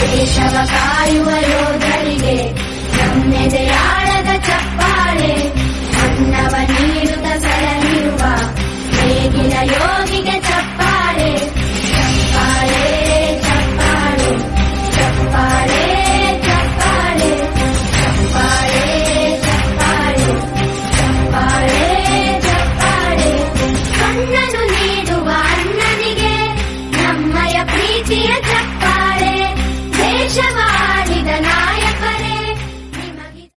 Keshava ಕಾಯುವರು